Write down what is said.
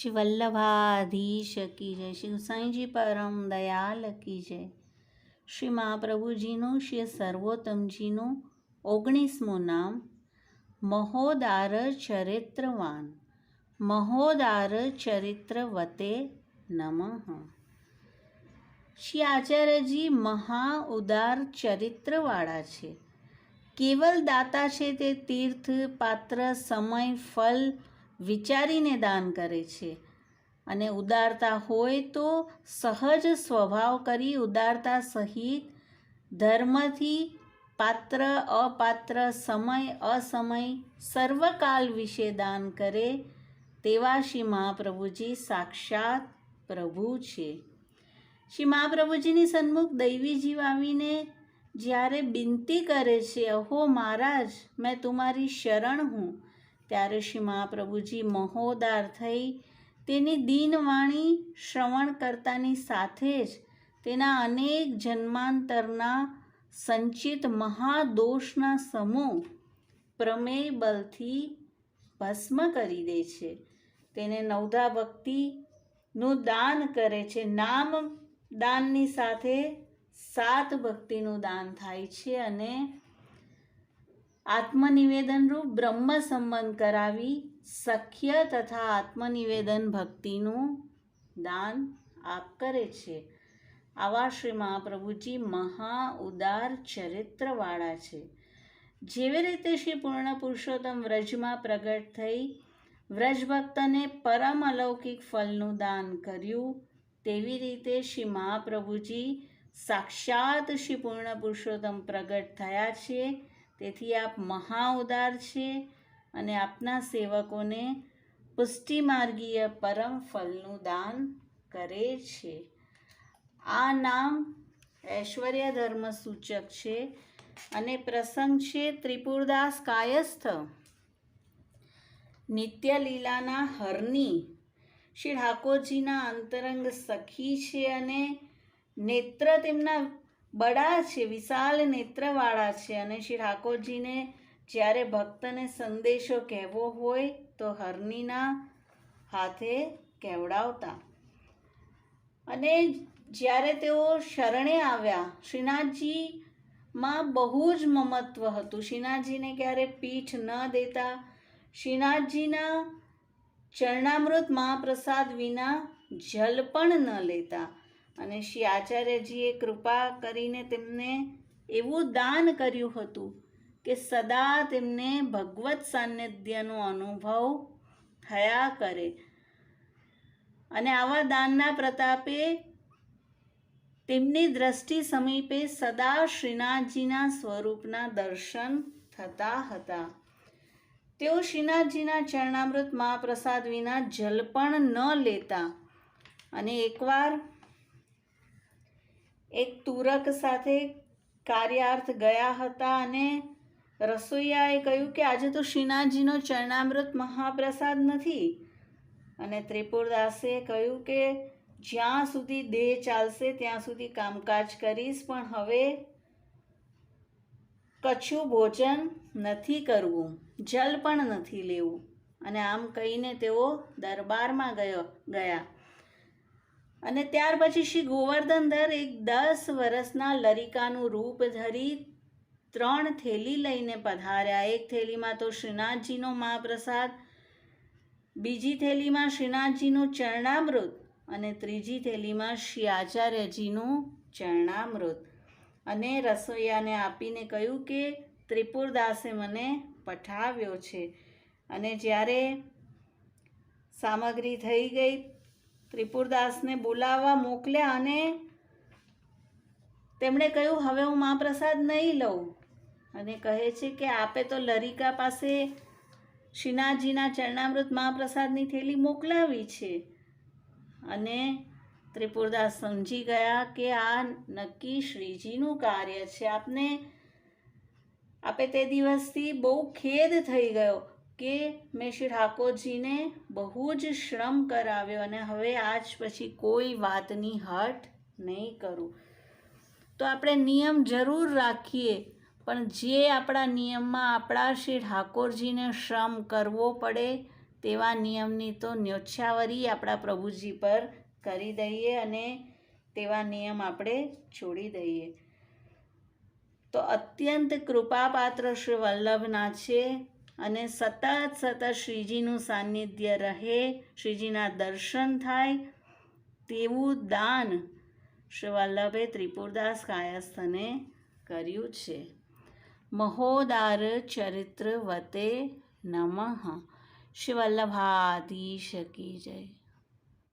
શ્રી વલ્લભાધીશ કી જય શિવ સાંઈજી પરમ દયાલ કી જય. શ્રી મહાપ્રભુજીનું, શ્રી સર્વોત્તમજીનું ઓગણીસમું નામ, મહોદાર ચરિત્રવાન, મહોદાર ચરિત્રવતે નમઃ. શ્રી આચાર્યજી મહા ઉદાર ચરિત્રવાળા છે. કેવલ દાતા છે તે તીર્થ, પાત્ર, સમય, ફલ વિચારીને દાન કરે છે. અને ઉદારતા હોય તો સહજ સ્વભાવ કરી ઉદારતા સહિત ધર્મથી પાત્ર, અપાત્ર, સમય, અસમય, સર્વકાલ વિશે દાન કરે તેવા શ્રી મહાપ્રભુજી સાક્ષાત પ્રભુ છે. શ્રી મહાપ્રભુજીની સન્મુખ દૈવી જીવ આવીને જ્યારે બિનતી કરે છે, અહો મહારાજ, મેં તુમારી શરણ હું. ત્યારે શ્રી મહાપ્રભુજી મહોદાર થઈ તેની દીનવાણી શ્રવણ કરતાની સાથે જ તેના અનેક જન્માંતરના સંચિત મહાદોષના સમૂહ પ્રમેય બલથી ભસ્મ કરી દે છે. તેને નવધા ભક્તિનું દાન કરે છે. નામ દાનની સાથે સાત ભક્તિનું દાન થાય છે અને આત્મનિવેદનરૂપ બ્રહ્મ સંબંધ કરાવી સખ્ય તથા આત્મનિવેદન ભક્તિનું દાન આપ કરે છે. આવા શ્રી મહાપ્રભુજી મહા ઉદાર ચરિત્રવાળા છે. જેવી રીતે શ્રી પૂર્ણ પુરુષોત્તમ વ્રજમાં પ્રગટ થઈ વ્રજભક્તને પરમ અલૌકિક ફલનું દાન કર્યું, તેવી રીતે શ્રી મહાપ્રભુજી સાક્ષાત શ્રી પૂર્ણ પુરુષોત્તમ પ્રગટ થયા છે. તેથી આપ મહા ઉદાર છે અને આપના સેવકોને પુષ્ટિમાર્ગીય પરમ ફલનું દાન કરે છે. આ નામ ઐશ્વર્ય ધર્મ સૂચક છે અને પ્રસંગ છે ત્રિપુરદાસ કાયસ્થ. નિત્ય લીલાના હરની શ્રી ઠાકોરજીના અંતરંગ સખી છે અને નેત્ર તેમના બડા છે, વિશાલ નેત્રવાળા છે અને શ્રી ઠાકોરજીને જ્યારે ભક્તને સંદેશો કહેવો હોય તો હરણીના હાથે કહેવડાવતા અને જ્યારે તેઓ શરણે આવ્યા, શ્રીનાથજીમાં બહુ જ મમત્વ હતું. શ્રીનાથજીને ક્યારે પીઠ ન દેતા, શ્રીનાથજીના ચરણામૃત મહાપ્રસાદ વિના જલ પણ ન લેતા. અને શ્રી આચાર્યજીએ કૃપા કરીને તેમને એવું દાન કર્યું હતું કે સદા તેમને ભગવત સાનિધ્યનો અનુભવ થયા કરે. અને આવા દાનના પ્રતાપે તેમની દ્રષ્ટિ સમીપે સદા શ્રીનાથજીના સ્વરૂપના દર્શન થતા હતા. તેઓ શ્રીનાથજીના ચરણામૃત મહાપ્રસાદ વિના જલ પણ ન લેતા. અને એકવાર એક તુરક સાથે કાર્યાર્થ ગયા હતા અને રસોઈયાએ કહ્યું કે આજે તો શ્રીનાથજીનો ચરણામૃત મહાપ્રસાદ નથી. અને ત્રિપુરદાસે કહ્યું કે જ્યાં સુધી દેહ ચાલશે ત્યાં સુધી કામકાજ કરીશ, પણ હવે કચ્છું ભોજન નથી કરવું, જલ પણ નથી લેવું. અને આમ કહીને તેઓ દરબારમાં ગયો, ગયા. અને ત્યાર પછી શ્રી ગોવર્ધનધર એક દસ વર્ષના લરિકાનું રૂપ ધરી ત્રણ થેલી લઈને પધાર્યા. એક થેલીમાં તો શ્રીનાથજીનો મહાપ્રસાદ, બીજી થેલીમાં શ્રીનાથજીનું ચરણામૃત અને ત્રીજી થેલીમાં શ્રી આચાર્યજીનું ચરણામૃત. અને રસોઈયાને આપીને કહ્યું કે ત્રિપુરદાસે મને પઠાવ્યો છે. અને જ્યારે સામગ્રી થઈ ગઈ ત્રિપુરદાસને બોલાવવા મોકલ્યા અને તેમણે કહ્યું, હવે હું મહાપ્રસાદ નહીં લઉં. અને કહે છે કે, આપે તો લરિકા પાસે શ્રીનાથજીના ચરણામૃત મહાપ્રસાદની થેલી મોકલાવી છે. અને ત્રિપુરદાસ સમજી ગયા કે, આ નક્કી શ્રીજીનું કાર્ય છે. આપને, આપે તે દિવસથી બહુ ખેદ થઈ ગયો. કે મેં શ્રી ઠાકોરજીને બહુ જ શ્રમ કરાવ્યો અને હવે આજ પછી કોઈ વાતની હટ નહીં કરું. તો આપણે નિયમ જરૂર રાખીએ, પણ જે આપણા નિયમમાં આપણા શ્રી ઠાકોરજીને શ્રમ કરવો પડે તેવા નિયમની તો ન્યોછાવરી આપણા પ્રભુજી પર કરી દઈએ અને તેવા નિયમ આપણે છોડી દઈએ. તો અત્યંત કૃપાપાત્ર શ્રી વલ્લભના છે અને સતત સતત શ્રીજીનું સાનિધ્ય રહે, શ્રીજીના દર્શન થાય, તેવું દાન શ્રી વલ્લભે ત્રિપુરદાસ કાયસ્થને કર્યું છે. મહોદાર ચરિત્ર વતે નમઃ. શ્રી વલ્લભાધીશ કી જય.